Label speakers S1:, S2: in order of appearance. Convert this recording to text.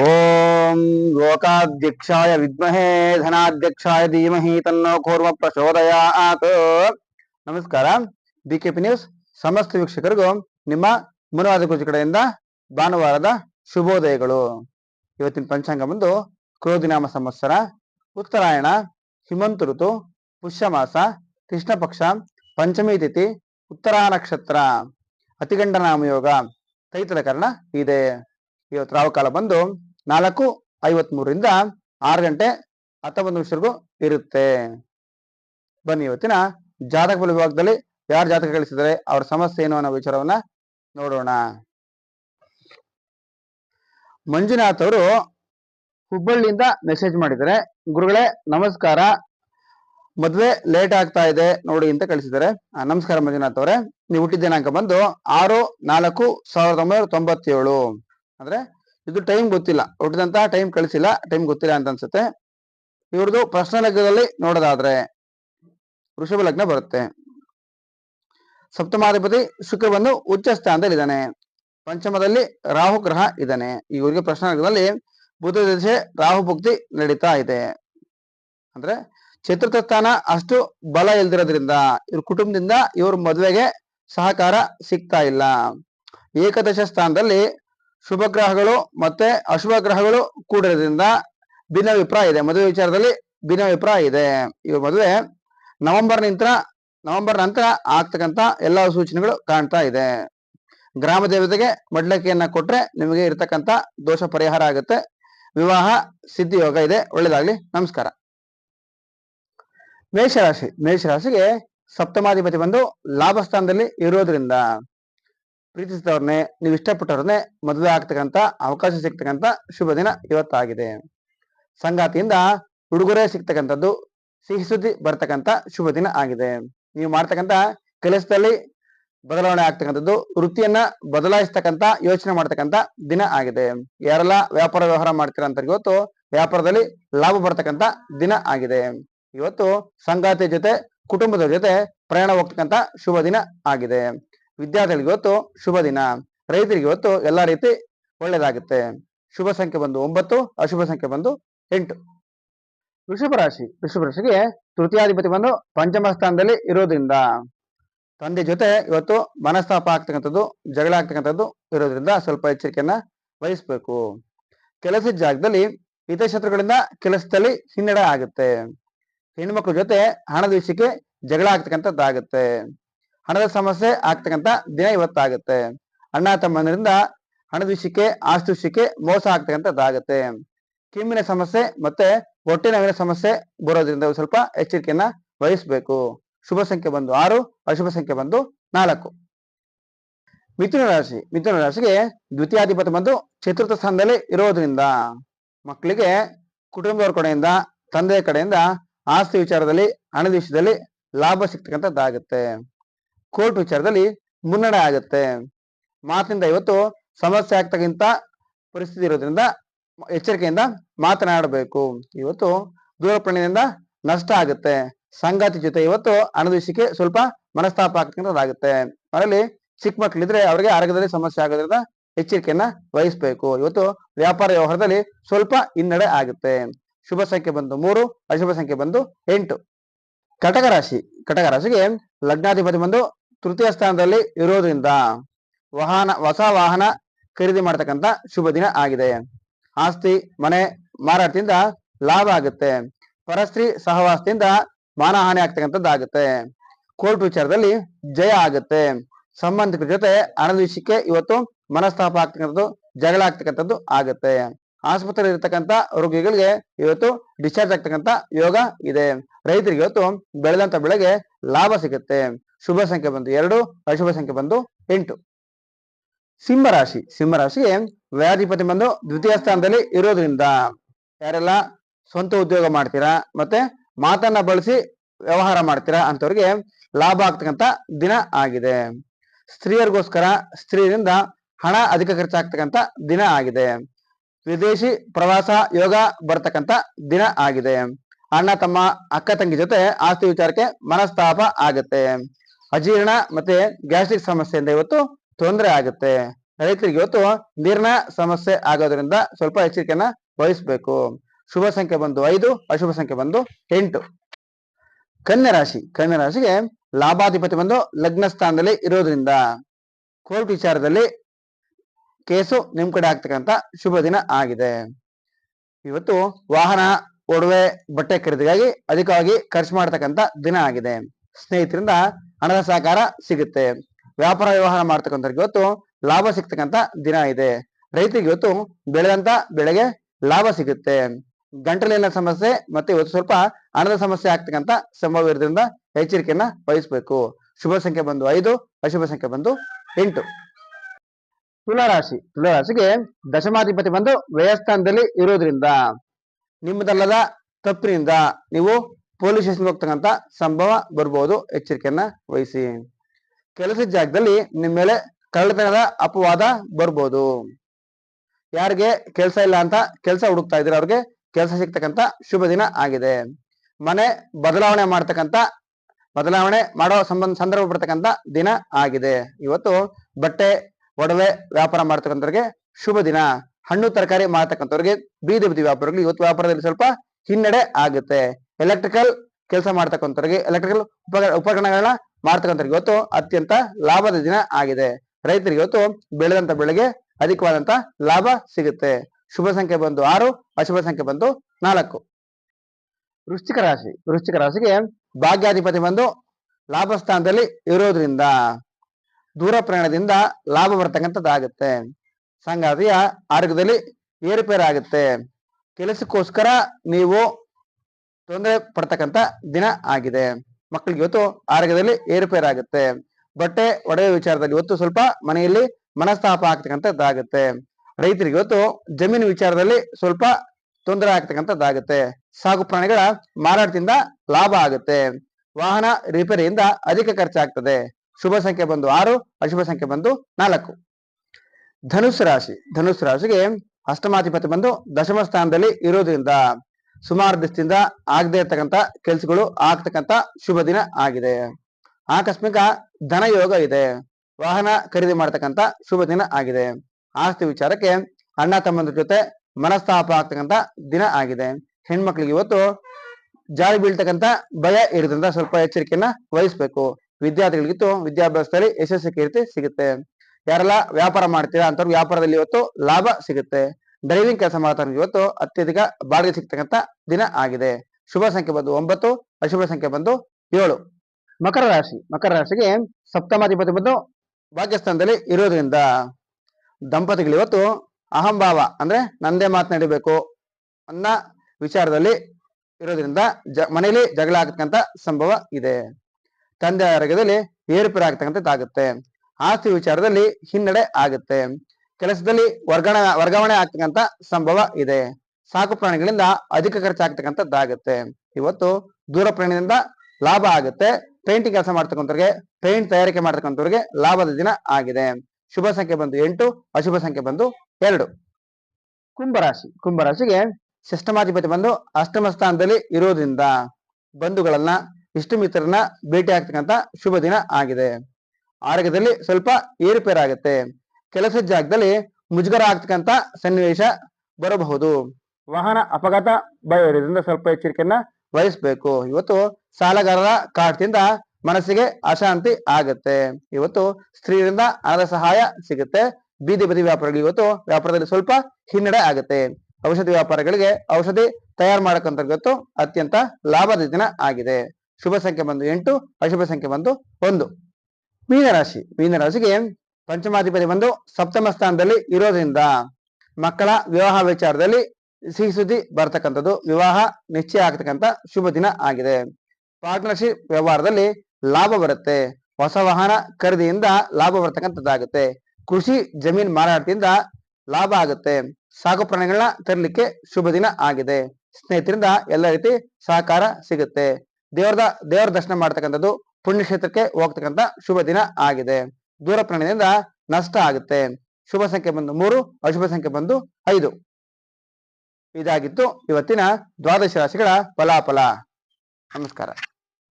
S1: ಓಂ ಲೋಕಾಧ್ಯಕ್ಷಾಯ ವಿದ್ಮಹೇ ಧನಾಧ್ಯಕ್ಷಾಯ ಧೀಮಹಿ ತನ್ನೋ ಕೂರ್ಮ ಪ್ರಚೋದಯಾತ್. ನಮಸ್ಕಾರ. ಡಿ ಕೆ ಪಿ ನ್ಯೂಸ್ ಸಮಸ್ತ ವೀಕ್ಷಕರಿಗೂ ನಿಮ್ಮ ಮುನವಾದ ಗುರುಜಿ ಕಡೆಯಿಂದ ಭಾನುವಾರದ ಶುಭೋದಯಗಳು. ಇವತ್ತಿನ ಪಂಚಾಂಗ ಬಂದು ಕ್ರೋಧಿನಾಮ ಸಂವತ್ಸರ, ಉತ್ತರಾಯಣ, ಹಿಮಂತ ಋತು, ಪುಷ್ಯಮಾಸ, ಕೃಷ್ಣ ಪಕ್ಷ, ಪಂಚಮಿ ತಿಥಿ, ಉತ್ತರಾ ನಕ್ಷತ್ರ. ಅತಿಗಂಡ ನಾಮಯೋಗ ತೈತಲಕರಣ ಇದೆ. ಇವತ್ತು ರಾಹುಕಾಲ ಬಂದು ನಾಲ್ಕು ಐವತ್ ಮೂರರಿಂದ ಆರು ಗಂಟೆ ಹತ್ತೊಂಬತ್ತು ನಿಮಿಷವರೆಗೂ ಇರುತ್ತೆ. ಬನ್ನಿ, ಇವತ್ತಿನ ಜಾತಕ ವಿಭಾಗದಲ್ಲಿ ಯಾರು ಜಾತಕ ಕಳಿಸಿದರೆ ಅವ್ರ ಸಮಸ್ಯೆ ಏನು ಅನ್ನೋ ವಿಚಾರವನ್ನ ನೋಡೋಣ. ಮಂಜುನಾಥ್ ಅವರು ಹುಬ್ಬಳ್ಳಿಯಿಂದ ಮೆಸೇಜ್ ಮಾಡಿದ್ದಾರೆ. ಗುರುಗಳೇ, ನಮಸ್ಕಾರ. ಮದುವೆ ಲೇಟ್ ಆಗ್ತಾ ಇದೆ, ನೋಡಿ ಅಂತ ಕಳಿಸಿದ್ದಾರೆ. ನಮಸ್ಕಾರ ಮಂಜುನಾಥ್ ಅವರೇ. ನೀವು ಹುಟ್ಟಿದ ದಿನಾಂಕ ಬಂದು ಆರು, ನಾಲ್ಕು, ಸಾವಿರದ ಒಂಬೈನೂರ ತೊಂಬತ್ತೇಳು. ಅಂದ್ರೆ ಇದು ಟೈಮ್ ಗೊತ್ತಿಲ್ಲ. ಹುಟ್ಟಿದಂತಹ ಟೈಮ್ ಕಳಿಸಿಲ್ಲ ಟೈಮ್ ಗೊತ್ತಿಲ್ಲ ಅಂತ ಅನ್ಸುತ್ತೆ. ಇವ್ರದ್ದು ಪ್ರಶ್ನ ಲಗ್ನದಲ್ಲಿ ನೋಡೋದಾದ್ರೆ ವೃಷಭ ಲಗ್ನ ಬರುತ್ತೆ. ಸಪ್ತಮಾಧಿಪತಿ ಶುಕ್ರ ಬಂದು ಉಚ್ಚ ಸ್ಥಾನದಲ್ಲಿ ಇದ್ದಾನೆ. ಪಂಚಮದಲ್ಲಿ ರಾಹು ಗ್ರಹ ಇದ್ದಾನೆ. ಇವರಿಗೆ ಪ್ರಶ್ನ ಲಗ್ನದಲ್ಲಿ ಬುಧ ದಶೆ ರಾಹು ಭುಕ್ತಿ ನಡೀತಾ ಇದೆ. ಅಂದ್ರೆ ಚತುರ್ಥ ಸ್ಥಾನ ಅಷ್ಟು ಬಲ ಇಲ್ದಿರೋದ್ರಿಂದ ಇವ್ರ ಕುಟುಂಬದಿಂದ ಇವ್ರ ಮದುವೆಗೆ ಸಹಕಾರ ಸಿಗ್ತಾ ಇಲ್ಲ. ಏಕದಶ ಸ್ಥಾನದಲ್ಲಿ ಶುಭ ಗ್ರಹಗಳು ಮತ್ತೆ ಅಶುಭ ಗ್ರಹಗಳು ಕೂಡಿರೋದ್ರಿಂದ ಭಿನ್ನಾಭಿಪ್ರಾಯ ಇದೆ. ಮದುವೆ ವಿಚಾರದಲ್ಲಿ ಭಿನ್ನಾಭಿಪ್ರಾಯ ಇದೆ. ಇವ್ರ ಮದುವೆ ನವೆಂಬರ್ ನಂತರ ನವೆಂಬರ್ ನಂತರ ಆಗ್ತಕ್ಕಂತ ಎಲ್ಲಾ ಸೂಚನೆಗಳು ಕಾಣ್ತಾ ಇದೆ. ಗ್ರಾಮ ದೇವತೆಗೆ ಮಡ್ಲಕ್ಕಿಯನ್ನ ಕೊಟ್ರೆ ನಿಮಗೆ ಇರತಕ್ಕಂತ ದೋಷ ಪರಿಹಾರ ಆಗುತ್ತೆ. ವಿವಾಹ, ಸಿದ್ಧಿಯೋಗ ಇದೆ. ಒಳ್ಳೇದಾಗ್ಲಿ. ನಮಸ್ಕಾರ. ಮೇಷರಾಶಿ. ಮೇಷರಾಶಿಗೆ ಸಪ್ತಮಾಧಿಪತಿ ಬಂದು ಲಾಭಸ್ಥಾನದಲ್ಲಿ ಇರೋದ್ರಿಂದ ಪ್ರೀತಿಸಿದವ್ರನ್ನೇ ನೀವು ಇಷ್ಟಪಟ್ಟವ್ರನ್ನೇ ಮದುವೆ ಆಗ್ತಕ್ಕಂತ ಅವಕಾಶ ಸಿಗ್ತಕ್ಕಂತ ಶುಭ ದಿನ ಇವತ್ತಾಗಿದೆ. ಸಂಗಾತಿಯಿಂದ ಉಡುಗೊರೆ ಸಿಗ್ತಕ್ಕಂಥದ್ದು, ಸಿಹಿ ಸುದ್ದಿ ಬರ್ತಕ್ಕಂತ ಶುಭ ದಿನ ಆಗಿದೆ. ನೀವು ಮಾಡ್ತಕ್ಕಂತ ಕೆಲಸದಲ್ಲಿ ಬದಲಾವಣೆ ಆಗ್ತಕ್ಕಂಥದ್ದು, ವೃತ್ತಿಯನ್ನ ಬದಲಾಯಿಸ್ತಕ್ಕಂತ ಯೋಚನೆ ಮಾಡ್ತಕ್ಕಂತ ದಿನ ಆಗಿದೆ. ಯಾರೆಲ್ಲ ವ್ಯಾಪಾರ ವ್ಯವಹಾರ ಮಾಡ್ತೀರಾ ಅಂತ ಇವತ್ತು ವ್ಯಾಪಾರದಲ್ಲಿ ಲಾಭ ಬರ್ತಕ್ಕಂತ ದಿನ ಆಗಿದೆ. ಇವತ್ತು ಸಂಗಾತಿ ಜೊತೆ, ಕುಟುಂಬದ ಜೊತೆ ಪ್ರಯಾಣ ಹೋಗ್ತಕ್ಕಂತ ಶುಭ ದಿನ ಆಗಿದೆ. ವಿದ್ಯಾರ್ಥಿಗಳಿಗೆ ಇವತ್ತು ಶುಭ ದಿನ. ರೈತರಿಗೆ ಇವತ್ತು ಎಲ್ಲಾ ರೀತಿ ಒಳ್ಳೇದಾಗುತ್ತೆ. ಶುಭ ಸಂಖ್ಯೆ ಬಂದು ಒಂಬತ್ತು, ಅಶುಭ ಸಂಖ್ಯೆ ಬಂದು ಎಂಟು. ವೃಷಭ ರಾಶಿ. ವೃಷಭ ರಾಶಿಗೆ ತೃತೀಯಾಧಿಪತಿ ಬಂದು ಪಂಚಮ ಸ್ಥಾನದಲ್ಲಿ ಇರೋದ್ರಿಂದ ತಂದೆ ಜೊತೆ ಇವತ್ತು ಮನಸ್ತಾಪ ಆಗ್ತಕ್ಕಂಥದ್ದು, ಜಗಳ ಆಗ್ತಕ್ಕಂಥದ್ದು ಇರೋದ್ರಿಂದ ಸ್ವಲ್ಪ ಎಚ್ಚರಿಕೆಯನ್ನ ವಹಿಸ್ಬೇಕು. ಕೆಲಸದ ಜಾಗದಲ್ಲಿ ಹಿತಶತ್ರುಗಳಿಂದ ಕೆಲಸದಲ್ಲಿ ಹಿನ್ನಡೆ ಆಗುತ್ತೆ. ಹೆಣ್ಮಕ್ಳ ಜೊತೆ ಹಣದ ವಿಷಯಕ್ಕೆ ಜಗಳ ಆಗ್ತಕ್ಕಂಥದ್ದಾಗುತ್ತೆ. ಹಣದ ಸಮಸ್ಯೆ ಆಗ್ತಕ್ಕಂತ ದಿನ ಇವತ್ತಾಗುತ್ತೆ. ಅಣ್ಣ ತಮ್ಮಂದಿರಿಂದ ಹಣದ ವಿಷಯಕ್ಕೆ, ಆಸ್ತಿ ವಿಷಯಕ್ಕೆ ಮೋಸ ಆಗ್ತಕ್ಕಂಥದ್ದಾಗುತ್ತೆ. ಕಿಮ್ಮಿನ ಸಮಸ್ಯೆ ಮತ್ತೆ ಹೊಟ್ಟೆ ನೋವಿನ ಸಮಸ್ಯೆ ಬರೋದ್ರಿಂದ ಸ್ವಲ್ಪ ಎಚ್ಚರಿಕೆಯನ್ನ ವಹಿಸ್ಬೇಕು. ಶುಭ ಸಂಖ್ಯೆ ಬಂದು ಆರು, ಅಶುಭ ಸಂಖ್ಯೆ ಬಂದು ನಾಲ್ಕು. ಮಿಥುನ ರಾಶಿ, ಮಿಥುನ ರಾಶಿಗೆ ದ್ವಿತೀಯಾಧಿಪತಿ ಬಂದು ಚತುರ್ಥ ಸ್ಥಾನದಲ್ಲಿ ಇರೋದ್ರಿಂದ ಮಕ್ಕಳಿಗೆ ಕುಟುಂಬದವ್ರ ಕಡೆಯಿಂದ, ತಂದೆಯ ಕಡೆಯಿಂದ ಆಸ್ತಿ ವಿಚಾರದಲ್ಲಿ, ಹಣದ ವಿಷಯದಲ್ಲಿ ಲಾಭ ಸಿಗ್ತಕ್ಕಂಥದ್ದಾಗುತ್ತೆ. ಕೋರ್ಟ್ ವಿಚಾರದಲ್ಲಿ ಮುನ್ನಡೆ ಆಗುತ್ತೆ. ಮಾತಿನಿಂದ ಇವತ್ತು ಸಮಸ್ಯೆ ಆಗ್ತಕ್ಕಿಂತ ಪರಿಸ್ಥಿತಿ ಇರೋದ್ರಿಂದ ಎಚ್ಚರಿಕೆಯಿಂದ ಮಾತನಾಡಬೇಕು. ಇವತ್ತು ದೂರಪ್ರಣಯದಿಂದ ನಷ್ಟ ಆಗುತ್ತೆ. ಸಂಗಾತಿ ಜೊತೆ ಇವತ್ತು ವಿಷಯಕ್ಕೆ ಸ್ವಲ್ಪ ಮನಸ್ತಾಪ ಆಗ್ತಕ್ಕಂಥದ್ದಾಗುತ್ತೆ. ಅದರಲ್ಲಿ ಚಿಕ್ಕ ಮಕ್ಕಳಿದ್ರೆ ಅವರಿಗೆ ಆರೋಗ್ಯದಲ್ಲಿ ಸಮಸ್ಯೆ ಆಗೋದ್ರಿಂದ ಎಚ್ಚರಿಕೆಯನ್ನ ವಹಿಸ್ಬೇಕು. ಇವತ್ತು ವ್ಯಾಪಾರ ವ್ಯವಹಾರದಲ್ಲಿ ಸ್ವಲ್ಪ ಹಿನ್ನಡೆ ಆಗುತ್ತೆ. ಶುಭ ಸಂಖ್ಯೆ ಬಂದು ಮೂರು, ಅಶುಭ ಸಂಖ್ಯೆ ಬಂದು ಎಂಟು. ಕಟಕ ರಾಶಿ, ಕಟಕ ರಾಶಿಗೆ ಲಗ್ನಾಧಿಪತಿ ಬಂದು ತೃತೀಯ ಸ್ಥಾನದಲ್ಲಿ ಇರೋದ್ರಿಂದ ವಾಹನ, ಹೊಸ ವಾಹನ ಖರೀದಿ ಮಾಡತಕ್ಕಂತ ಶುಭ ದಿನ ಆಗಿದೆ. ಆಸ್ತಿ, ಮನೆ, ಮಾರಾಟದಿಂದ ಲಾಭ ಆಗುತ್ತೆ. ಪರಸ್ತ್ರೀ ಸಹವಾಸದಿಂದ ಮಾನಹಾನಿ ಆಗ್ತಕ್ಕಂಥದ್ದಾಗುತ್ತೆ. ಕೋರ್ಟ್ ವಿಚಾರದಲ್ಲಿ ಜಯ ಆಗುತ್ತೆ. ಸಂಬಂಧಿಕರ ಜೊತೆ ಹಣದ ವಿಷಯಕ್ಕೆ ಇವತ್ತು ಮನಸ್ತಾಪ ಆಗ್ತಕ್ಕಂಥದ್ದು, ಜಗಳ ಆಗ್ತಕ್ಕಂಥದ್ದು ಆಗುತ್ತೆ. ಆಸ್ಪತ್ರೆ ಇರತಕ್ಕಂತ ರೋಗಿಗಳಿಗೆ ಇವತ್ತು ಡಿಸ್ಚಾರ್ಜ್ ಆಗ್ತಕ್ಕಂತ ಯೋಗ ಇದೆ. ರೈತರಿಗೆ ಇವತ್ತು ಬೆಳೆದಂತ ಬೆಳೆಗೆ ಲಾಭ ಸಿಗುತ್ತೆ. ಶುಭ ಸಂಖ್ಯೆ ಬಂದು ಎರಡು, ಅಶುಭ ಸಂಖ್ಯೆ ಬಂದು ಎಂಟು. ಸಿಂಹರಾಶಿ ಸಿಂಹರಾಶಿಗೆ ವ್ಯಾಧಿಪತಿ ಬಂದು ದ್ವಿತೀಯ ಸ್ಥಾನದಲ್ಲಿ ಇರೋದ್ರಿಂದ ಯಾರೆಲ್ಲ ಸ್ವಂತ ಉದ್ಯೋಗ ಮಾಡ್ತೀರಾ ಮತ್ತೆ ಮಾತನ್ನ ಬಳಸಿ ವ್ಯವಹಾರ ಮಾಡ್ತೀರಾ ಅಂತವ್ರಿಗೆ ಲಾಭ ಆಗ್ತಕ್ಕಂತ ದಿನ ಆಗಿದೆ. ಸ್ತ್ರೀಯರಿಗೋಸ್ಕರ ಸ್ತ್ರೀಯರಿಂದ ಹಣ ಅಧಿಕ ಖರ್ಚಾಗ್ತಕ್ಕಂತ ದಿನ ಆಗಿದೆ. ವಿದೇಶಿ ಪ್ರವಾಸ ಯೋಗ ಬರ್ತಕ್ಕಂತ ದಿನ ಆಗಿದೆ. ಅಣ್ಣ, ತಮ್ಮ, ಅಕ್ಕ, ತಂಗಿ ಜೊತೆ ಆಸ್ತಿ ವಿಚಾರಕ್ಕೆ ಮನಸ್ತಾಪ ಆಗುತ್ತೆ. ಅಜೀರ್ಣ ಮತ್ತೆ ಗ್ಯಾಸ್ಟ್ರಿಕ್ ಸಮಸ್ಯೆಯಿಂದ ಇವತ್ತು ತೊಂದರೆ ಆಗುತ್ತೆ. ರೈತರಿಗೆ ಇವತ್ತು ನೀರಿನ ಸಮಸ್ಯೆ ಆಗೋದ್ರಿಂದ ಸ್ವಲ್ಪ ಎಚ್ಚರಿಕೆಯನ್ನ ವಹಿಸಬೇಕು. ಶುಭ ಸಂಖ್ಯೆ ಬಂದು ಐದು, ಅಶುಭ ಸಂಖ್ಯೆ ಬಂದು ಎಂಟು. ಕನ್ಯಾ ರಾಶಿ, ಕನ್ಯಾ ರಾಶಿಗೆ ಲಾಭಾಧಿಪತಿ ಬಂದು ಲಗ್ನ ಸ್ಥಾನದಲ್ಲಿ ಇರೋದ್ರಿಂದ ಕೋರ್ಟ್ ವಿಚಾರದಲ್ಲಿ ಕೇಸು ನಿಮ್ ಕಡೆ ಆಗ್ತಕ್ಕಂತ ಶುಭ ದಿನ ಆಗಿದೆ. ಇವತ್ತು ವಾಹನ ಒಡವೆ ಬಟ್ಟೆ ಖರೀದಿಗಾಗಿ ಅಧಿಕವಾಗಿ ಖರ್ಚು ಮಾಡತಕ್ಕಂತ ದಿನ ಆಗಿದೆ. ಸ್ನೇಹಿತರಿಂದ ಹಣದ ಸಹಕಾರ ಸಿಗುತ್ತೆ. ವ್ಯಾಪಾರ ವ್ಯವಹಾರ ಮಾಡ್ತಕ್ಕಂಥವ್ರಿಗೆ ಇವತ್ತು ಲಾಭ ಸಿಗ್ತಕ್ಕಂತ ದಿನ ಇದೆ. ರೈತರಿಗೆ ಇವತ್ತು ಬೆಳೆದಂತ ಬೆಳೆಗೆ ಲಾಭ ಸಿಗುತ್ತೆ. ಗಂಟಲಿನ ಸಮಸ್ಯೆ ಮತ್ತೆ ಇವತ್ತು ಸ್ವಲ್ಪ ಹಣದ ಸಮಸ್ಯೆ ಆಗ್ತಕ್ಕಂಥ ಸಂಭವ ಇರೋದ್ರಿಂದ ಎಚ್ಚರಿಕೆಯನ್ನ ವಹಿಸ್ಬೇಕು. ಶುಭ ಸಂಖ್ಯೆ ಬಂದು ಐದು, ಅಶುಭ ಸಂಖ್ಯೆ ಬಂದು ಎಂಟು. ತುಲಾರಾಶಿ. ತುಲಾರಾಶಿಗೆ ದಶಮಾಧಿಪತಿ ಬಂದು ವ್ಯಯಸ್ಥಾನದಲ್ಲಿ ಇರೋದ್ರಿಂದ ನಿಮ್ಮದಲ್ಲದ ತಪ್ಪಿನಿಂದ ನೀವು ಪೊಲೀಸ್ ಸ್ಟೇಷನ್ ಹೋಗ್ತಕ್ಕಂತ ಸಂಭವ ಬರ್ಬೋದು. ಎಚ್ಚರಿಕೆಯನ್ನ ವಹಿಸಿ. ಕೆಲಸದ ಜಾಗದಲ್ಲಿ ನಿಮ್ಮ ಮೇಲೆ ಕಳ್ಳತನದ ಅಪವಾದ ಬರ್ಬೋದು. ಯಾರಿಗೆ ಕೆಲಸ ಇಲ್ಲ ಅಂತ ಕೆಲಸ ಹುಡುಕ್ತಾ ಇದ್ರೆ ಅವ್ರಿಗೆ ಕೆಲಸ ಸಿಗ್ತಕ್ಕಂತ ಶುಭ ದಿನ ಆಗಿದೆ. ಮನೆ ಬದಲಾವಣೆ ಮಾಡ್ತಕ್ಕಂತ ಬದಲಾವಣೆ ಮಾಡೋ ಸಂಬಂಧ, ಸಂದರ್ಭ ಬರ್ತಕ್ಕಂತ ದಿನ ಆಗಿದೆ. ಇವತ್ತು ಬಟ್ಟೆ, ಒಡವೆ ವ್ಯಾಪಾರ ಮಾಡ್ತಕ್ಕಂಥವ್ರಿಗೆ ಶುಭ ದಿನ. ಹಣ್ಣು, ತರಕಾರಿ ಮಾಡತಕ್ಕಂಥವ್ರಿಗೆ ಬೀದಿ ಬದಿ ವ್ಯಾಪಾರಗಳು. ಇವತ್ತು ವ್ಯಾಪಾರದಲ್ಲಿ ಸ್ವಲ್ಪ ಹಿನ್ನಡೆ ಆಗುತ್ತೆ. ಎಲೆಕ್ಟ್ರಿಕಲ್ ಕೆಲಸ ಮಾಡ್ತಕ್ಕಂಥವ್ರಿಗೆ ಎಲೆಕ್ಟ್ರಿಕಲ್ ಉಪಕರಣ ಉಪಕರಣಗಳನ್ನ ಮಾಡ್ತಕ್ಕಂಥವ್ರಿಗೆ ಇವತ್ತು ಅತ್ಯಂತ ಲಾಭದ ದಿನ ಆಗಿದೆ. ರೈತರಿಗೆ ಇವತ್ತು ಬೆಳೆದಂತ ಬೆಳೆಗೆ ಅಧಿಕವಾದಂತ ಲಾಭ ಸಿಗುತ್ತೆ. ಶುಭ ಸಂಖ್ಯೆ ಬಂದು ಆರು, ಅಶುಭ ಸಂಖ್ಯೆ ಬಂದು ನಾಲ್ಕು. ವೃಶ್ಚಿಕ ರಾಶಿ, ವೃಶ್ಚಿಕ ರಾಶಿಗೆ ಭಾಗ್ಯಾಧಿಪತಿ ಬಂದು ಲಾಭ ಸ್ಥಾನದಲ್ಲಿ ಇರೋದ್ರಿಂದ ದೂರ ಪ್ರಯಾಣದಿಂದ ಲಾಭ ಬರ್ತಕ್ಕಂಥದ್ದಾಗುತ್ತೆ. ಸಂಗಾತಿಯ ಆರೋಗ್ಯದಲ್ಲಿ ಏರುಪೇರು ಆಗುತ್ತೆ ಕೆಲಸಕ್ಕೋಸ್ಕರ ನೀವು ತೊಂದರೆ ಪಡ್ತಕ್ಕಂತ ದಿನ ಆಗಿದೆ. ಮಕ್ಕಳಿಗೆ ಇವತ್ತು ಆರೋಗ್ಯದಲ್ಲಿ ಏರುಪೇರಾಗುತ್ತೆ. ಬಟ್ಟೆ ಒಡೆಯುವ ವಿಚಾರದಲ್ಲಿ ಇವತ್ತು ಸ್ವಲ್ಪ ಮನೆಯಲ್ಲಿ ಮನಸ್ತಾಪ ಆಗ್ತಕ್ಕಂಥದ್ದಾಗುತ್ತೆ. ರೈತರಿಗೆ ಇವತ್ತು ಜಮೀನು ವಿಚಾರದಲ್ಲಿ ಸ್ವಲ್ಪ ತೊಂದರೆ ಆಗ್ತಕ್ಕಂಥದ್ದಾಗುತ್ತೆ. ಸಾಕು ಪ್ರಾಣಿಗಳ ಮಾರಾಟದಿಂದ ಲಾಭ ಆಗುತ್ತೆ. ವಾಹನ ರಿಪೇರಿಯಿಂದ ಅಧಿಕ ಖರ್ಚಾಗ್ತದೆ. ಶುಭ ಸಂಖ್ಯೆ ಬಂದು ಆರು, ಅಶುಭ ಸಂಖ್ಯೆ ಬಂದು ನಾಲ್ಕು. ಧನುಸ್ ರಾಶಿ. ಧನುಸ್ ರಾಶಿಗೆ ಅಷ್ಟಮಾಧಿಪತಿ ಬಂದು ದಶಮ ಸ್ಥಾನದಲ್ಲಿ ಇರೋದ್ರಿಂದ ಸುಮಾರು ದಿವಸದಿಂದ ಆಗದೆ ಇರ್ತಕ್ಕಂಥ ಕೆಲಸಗಳು, ಆಗ್ತಕ್ಕಂಥ ಶುಭ ದಿನ ಆಗಿದೆ. ಆಕಸ್ಮಿಕ ಧನ ಯೋಗ ಇದೆ. ವಾಹನ ಖರೀದಿ ಮಾಡ್ತಕ್ಕಂತ ಶುಭ ದಿನ ಆಗಿದೆ. ಆಸ್ತಿ ವಿಚಾರಕ್ಕೆ ಅಣ್ಣ ತಮ್ಮಂದ್ರ ಜೊತೆ ಮನಸ್ತಾಪ ಆಗ್ತಕ್ಕಂಥ ದಿನ ಆಗಿದೆ. ಹೆಣ್ಮಕ್ಳಿಗೆ ಇವತ್ತು ಜಾರಿ ಬೀಳ್ತಕ್ಕಂಥ ಭಯ ಇರೋದ್ರಿಂದ ಸ್ವಲ್ಪ ಎಚ್ಚರಿಕೆಯನ್ನ ವಹಿಸ್ಬೇಕು. ವಿದ್ಯಾರ್ಥಿಗಳಿಗಿತ್ತು ವಿದ್ಯಾಭ್ಯಾಸದಲ್ಲಿ ಯಶಸ್ವಿ ಕೀರ್ತಿ ಸಿಗುತ್ತೆ. ಯಾರೆಲ್ಲ ವ್ಯಾಪಾರ ಮಾಡ್ತೀರಾ ಅಂತವ್ರು ವ್ಯಾಪಾರದಲ್ಲಿ ಇವತ್ತು ಲಾಭ ಸಿಗುತ್ತೆ. ಡ್ರೈವಿಂಗ್ ಕೆಲಸ ಮಾಡ್ತಾರೆ ಇವತ್ತು ಅತ್ಯಧಿಕ ಬಾಡಿಗೆ ಸಿಗ್ತಕ್ಕಂಥ ದಿನ ಆಗಿದೆ. ಶುಭ ಸಂಖ್ಯೆ ಬಂದು ಒಂಬತ್ತು, ಅಶುಭ ಸಂಖ್ಯೆ ಬಂದು ಏಳು. ಮಕರ ರಾಶಿ, ಮಕರ ರಾಶಿಗೆ ಸಪ್ತಮಾಧಿಪತಿ ಬಂದು ಭಾಗ್ಯಸ್ಥಾನದಲ್ಲಿ ಇರೋದ್ರಿಂದ ದಂಪತಿಗಳು ಇವತ್ತು ಅಹಂಭಾವ ಅಂದ್ರೆ ನಂದೇ ಮಾತನಾಡಬೇಕು ಅನ್ನ ವಿಚಾರದಲ್ಲಿ ಇರೋದ್ರಿಂದ ಜ, ಮನೆಯಲ್ಲಿ ಜಗಳ ಆಗತಕ್ಕಂತ ಸಂಭವ ಇದೆ. ತಂದೆ ಆರೋಗ್ಯದಲ್ಲಿ ಏರುಪೇರು ಆಗ್ತಕ್ಕಂಥದ್ದಾಗುತ್ತೆ ಆಸ್ತಿ ವಿಚಾರದಲ್ಲಿ ಹಿನ್ನಡೆ ಆಗುತ್ತೆ. ಕೆಲಸದಲ್ಲಿ ವರ್ಗಣ, ವರ್ಗಾವಣೆ ಆಗ್ತಕ್ಕಂತ ಸಂಭವ ಇದೆ. ಸಾಕು ಪ್ರಾಣಿಗಳಿಂದ ಅಧಿಕ ಖರ್ಚಾಗ್ತಕ್ಕಂಥದ್ದಾಗುತ್ತೆ. ಇವತ್ತು ದೂರ ಪ್ರಾಣಿಯಿಂದ ಲಾಭ ಆಗುತ್ತೆ. ಪೇಂಟಿಂಗ್ ಕೆಲಸ ಮಾಡ್ತಕ್ಕಂಥವ್ರಿಗೆ, ಪೇಂಟ್ ತಯಾರಿಕೆ ಮಾಡ್ತಕ್ಕಂಥವ್ರಿಗೆ ಲಾಭದ ದಿನ ಆಗಿದೆ. ಶುಭ ಸಂಖ್ಯೆ ಬಂದು ಎಂಟು, ಅಶುಭ ಸಂಖ್ಯೆ ಬಂದು ಎರಡು. ಕುಂಭರಾಶಿ, ಕುಂಭರಾಶಿಗೆ ಸಿಸ್ಟಮಾಧಿಪತಿ ಬಂದು ಅಷ್ಟಮ ಸ್ಥಾನದಲ್ಲಿ ಇರೋದ್ರಿಂದ ಬಂಧುಗಳನ್ನ ಇಷ್ಟ ಮಿತ್ರರನ್ನ ಭೇಟಿ ಆಗ್ತಕ್ಕಂತ ಶುಭ ದಿನ ಆಗಿದೆ. ಆರೋಗ್ಯದಲ್ಲಿ ಸ್ವಲ್ಪ ಏರುಪೇರಾಗುತ್ತೆ. ಕೆಲಸ ಜಾಗದಲ್ಲಿ ಮುಜುಗರ ಆಗ್ತಕ್ಕಂತ ಸನ್ನಿವೇಶ ಬರಬಹುದು. ವಾಹನ ಅಪಘಾತ ಭಯ ಸ್ವಲ್ಪ ಎಚ್ಚರಿಕೆಯನ್ನ ವಹಿಸ್ಬೇಕು. ಇವತ್ತು ಸಾಲಗಾರರ ಕಾಟದಿಂದ ಮನಸ್ಸಿಗೆ ಅಶಾಂತಿ ಆಗತ್ತೆ. ಇವತ್ತು ಸ್ತ್ರೀಯರಿಂದ ಹಣದ ಸಹಾಯ ಸಿಗುತ್ತೆ. ಬೀದಿ ಬದಿ ವ್ಯಾಪಾರಗಳಿಗೆ ಇವತ್ತು ವ್ಯಾಪಾರದಲ್ಲಿ ಸ್ವಲ್ಪ ಹಿನ್ನಡೆ ಆಗುತ್ತೆ. ಔಷಧಿ ವ್ಯಾಪಾರಗಳಿಗೆ ಔಷಧಿ ತಯಾರು ಮಾಡಕ್ಕಂತ ಅತ್ಯಂತ ಲಾಭದ ದಿನ ಆಗಿದೆ. ಶುಭ ಸಂಖ್ಯೆ ಬಂದು ಎಂಟು, ಅಶುಭ ಸಂಖ್ಯೆ ಬಂದು ಒಂದು. ಮೀನರಾಶಿ. ಮೀನರಾಶಿಗೆ ಪಂಚಮಾಧಿಪತಿ ಬಂದು ಸಪ್ತಮ ಸ್ಥಾನದಲ್ಲಿ ಇರೋದ್ರಿಂದ ಮಕ್ಕಳ ವಿವಾಹ ವಿಚಾರದಲ್ಲಿ ಸಿಹಿ ಸುದ್ದಿ ಬರ್ತಕ್ಕಂಥದ್ದು, ವಿವಾಹ ನಿಶ್ಚಯ ಆಗ್ತಕ್ಕಂಥ ಶುಭ ದಿನ ಆಗಿದೆ. ಪಾರ್ಟ್ನರ್ಶಿಪ್ ವ್ಯವಹಾರದಲ್ಲಿ ಲಾಭ ಬರುತ್ತೆ. ಹೊಸ ವಾಹನ ಖರೀದಿಯಿಂದ ಲಾಭ ಬರ್ತಕ್ಕಂಥದ್ದಾಗುತ್ತೆ. ಕೃಷಿ ಜಮೀನ್ ಮಾರಾಟದಿಂದ ಲಾಭ ಆಗುತ್ತೆ. ಸಾಕು ಪ್ರಾಣಿಗಳನ್ನ ತರಲಿಕ್ಕೆ ಶುಭ ದಿನ ಆಗಿದೆ. ಸ್ನೇಹಿತರಿಂದ ಎಲ್ಲ ರೀತಿ ಸಹಕಾರ ಸಿಗುತ್ತೆ. ದೇವರದ, ದೇವರ ದರ್ಶನ ಮಾಡ್ತಕ್ಕಂಥದ್ದು ಪುಣ್ಯಕ್ಷೇತ್ರಕ್ಕೆ ಹೋಗ್ತಕ್ಕಂತ ಶುಭ ದಿನ ಆಗಿದೆ. ದೂರ ಪ್ರಾಣಿಯಿಂದ ನಷ್ಟ ಆಗುತ್ತೆ. ಶುಭ ಸಂಖ್ಯೆ ಬಂದು ಮೂರು, ಅಶುಭ ಸಂಖ್ಯೆ ಬಂದು ಐದು. ಇದಾಗಿತ್ತು ಇವತ್ತಿನ ದ್ವಾದಶ ರಾಶಿಗಳ ಫಲಾಫಲ. ನಮಸ್ಕಾರ.